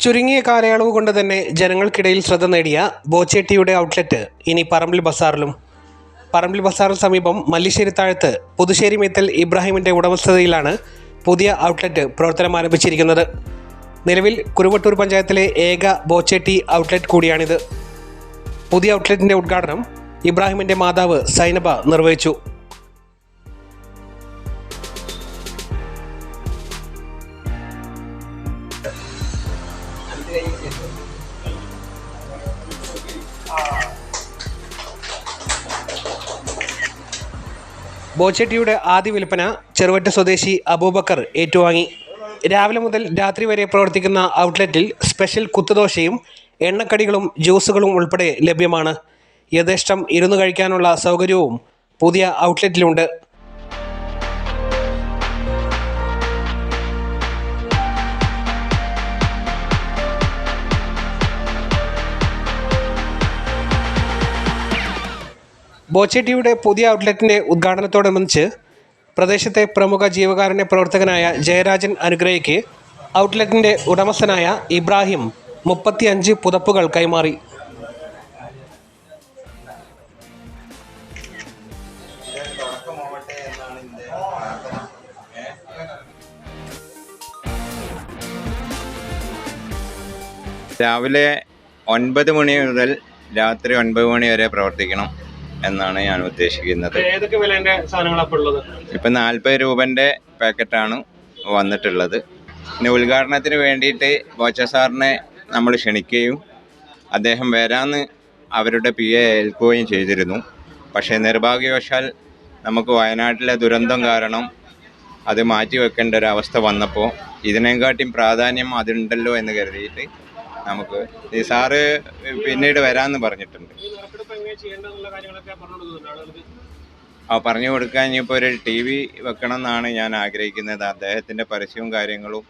ചുരുങ്ങിയ കാലയളവ് കൊണ്ട് തന്നെ ജനങ്ങൾക്കിടയിൽ ശ്രദ്ധ നേടിയ ബോച്ചേട്ടിയുടെ ഔട്ട്ലെറ്റ് ഇനി പറമ്പിൽ ബസാറിലും. പറമ്പിൽ ബസാറിന് സമീപം മല്ലിശ്ശേരി താഴത്ത് പുതുശ്ശേരി മേത്തൽ ഇബ്രാഹിമിന്റെ ഉടമസ്ഥതയിലാണ് പുതിയ ഔട്ട്ലെറ്റ് പ്രവർത്തനം ആരംഭിച്ചിരിക്കുന്നത്. നിലവിൽ കുരുവട്ടൂർ പഞ്ചായത്തിലെ ഏക ബോച്ചേട്ടി ഔട്ട്ലെറ്റ് കൂടിയാണിത്. പുതിയ ഔട്ട്ലെറ്റിന്റെ ഉദ്ഘാടനം ഇബ്രാഹിമിന്റെ മാതാവ് സൈനബ നിർവഹിച്ചു. ബോച്ചെട്ടിയുടെ ആദ്യ വിൽപ്പന ചെറുവറ്റ സ്വദേശി അബൂബക്കർ ഏറ്റുവാങ്ങി. രാവിലെ മുതൽ രാത്രി വരെ പ്രവർത്തിക്കുന്ന ഔട്ട്ലെറ്റിൽ സ്പെഷ്യൽ കുത്തുദോശയും എണ്ണക്കടികളും ജ്യൂസുകളും ഉൾപ്പെടെ ലഭ്യമാണ്. യഥേഷ്ടം ഇരുന്ന് കഴിക്കാനുള്ള സൗകര്യവും പുതിയ ഔട്ട്ലെറ്റിലുണ്ട്. ബോച്ചെട്ടിയുടെ പുതിയ ഔട്ട്ലെറ്റിന്റെ ഉദ്ഘാടനത്തോടനുബന്ധിച്ച് പ്രദേശത്തെ പ്രമുഖ ജീവകാരുണ്യ പ്രവർത്തകനായ ജയരാജൻ അനുഗ്രഹിക്ക് ഔട്ട്ലെറ്റിന്റെ ഉടമസ്ഥനായ ഇബ്രാഹിം മുപ്പത്തിയഞ്ച് പുതപ്പുകൾ കൈമാറി. രാവിലെ ഒൻപത് മണി മുതൽ രാത്രി ഒൻപത് മണി വരെ പ്രവർത്തിക്കണം. എന്നാണ് ഞാൻ ഉദ്ദേശിക്കുന്നത്. ഏതൊക്കെ വിലേന്റെ സാധനങ്ങളാണ് അപ്പോൾ ഉള്ളത്? ഇപ്പം നാൽപ്പത് രൂപന്റെ പാക്കറ്റാണ് വന്നിട്ടുള്ളത്. പിന്നെ ഉദ്ഘാടനത്തിന് വേണ്ടിയിട്ട് ബോച്ച സാറിനെ നമ്മൾ ക്ഷണിക്കുകയും അദ്ദേഹം വരാമെന്ന് അവരുടെ പി എ ഏൽക്കുകയും ചെയ്തിരുന്നു. പക്ഷേ നിർഭാഗ്യവശാൽ നമുക്ക് വയനാട്ടിലെ ദുരന്തം കാരണം അത് മാറ്റി വെക്കേണ്ട ഒരു അവസ്ഥ വന്നപ്പോൾ ഇതിനെക്കാട്ടിയും പ്രാധാന്യം അതുണ്ടല്ലോ എന്ന് കരുതിയിട്ട് നമുക്ക്. ഈ സാറ് പിന്നീട് വരാമെന്ന് പറഞ്ഞിട്ടുണ്ട്. ആ പറഞ്ഞു കൊടുക്കാൻ ഇനിയിപ്പോൾ ഒരു ടി വി വെക്കണം എന്നാണ് ഞാൻ ആഗ്രഹിക്കുന്നത്. അദ്ദേഹത്തിന്റെ പരസ്യവും കാര്യങ്ങളും